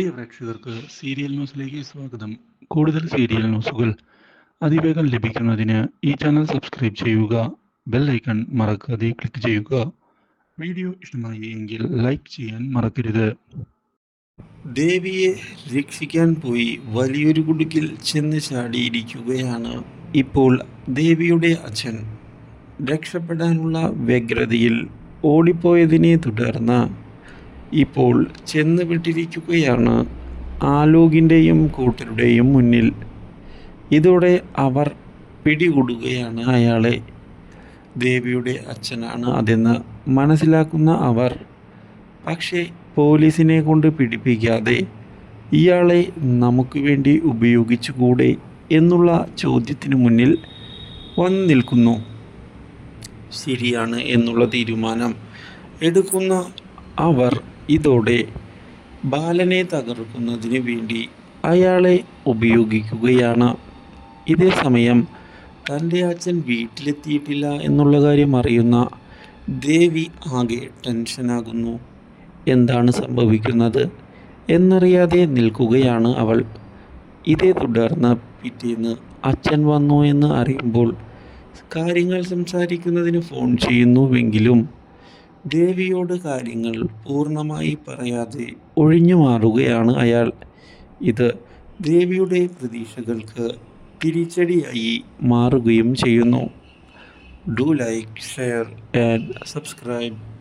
പ്രിയ പ്രേക്ഷകർക്ക് സീരിയൽ ന്യൂസിലേക്ക് സ്വാഗതം. കൂടുതൽ സീരിയൽ ന്യൂസുകൾ അതിവേഗം ലഭിക്കുന്നതിന് ഈ ചാനൽ സബ്സ്ക്രൈബ് ചെയ്യുക ബെൽ ഐക്കൺ മറക്കാതെ ക്ലിക്ക് ചെയ്യുക. വീഡിയോ ഇഷ്ടമായി എങ്കിൽ ലൈക്ക് ചെയ്യാൻ മറക്കരുത്. ദേവിയെ രക്ഷിക്കാൻ പോയി വലിയൊരു കുടുക്കിൽ ചെന്ന് ചാടിയിരിക്കുകയാണ് ഇപ്പോൾ ദേവിയുടെ അച്ഛൻ. രക്ഷപ്പെടാനുള്ള വ്യഗ്രതയിൽ ഓടിപ്പോയതിനെ തുടർന്ന് ഇപ്പോൾ ചെന്ന് വിട്ടിരിക്കുകയാണ് ആലോകിന്റെയും കൂട്ടരുടെയും മുന്നിൽ. ഇതോടെ അവർ പിടികൂടുകയാണ് അയാളെ. ദേവിയുടെ അച്ഛനാണ് അതെന്ന് മനസ്സിലാക്കുന്ന അവർ പക്ഷേ പോലീസിനെ കൊണ്ട് പിടിപ്പിക്കാതെ ഇയാളെ നമുക്ക് വേണ്ടി ഉപയോഗിച്ചുകൂടെ എന്നുള്ള ചോദ്യത്തിന് മുന്നിൽ വന്നു നിൽക്കുന്നു ശരിയാണ് എന്നുള്ള തീരുമാനം എടുക്കുന്ന അവർ ഇതോടെ ബാലനെ തകർക്കുന്നതിന് വേണ്ടി അയാളെ ഉപയോഗിക്കുകയാണ്. ഇതേ സമയം തന്റെ അച്ഛൻ വീട്ടിലെത്തിയിട്ടില്ല എന്നുള്ള കാര്യം അറിയുന്ന ദേവി ആകെ ടെൻഷനാകുന്നു. എന്താണ് സംഭവിക്കുന്നത് എന്നറിയാതെ നിൽക്കുകയാണ് അവൾ. ഇതേ തുടർന്ന് പിറ്റേന്ന് അച്ഛൻ വന്നു എന്ന് അറിയുമ്പോൾ കാര്യങ്ങൾ സംസാരിക്കുന്നതിന് ഫോൺ ചെയ്യുന്നുവെങ്കിലും ദേവിയോട് കാര്യങ്ങൾ പൂർണമായി പറയാതെ ഒഴിഞ്ഞു മാറുകയാണ് അയാൾ. ഇത് ദേവിയുടെ പ്രതീക്ഷകൾക്ക് തിരിച്ചടിയായി മാറുകയും ചെയ്യുന്നു. Do like share and subscribe.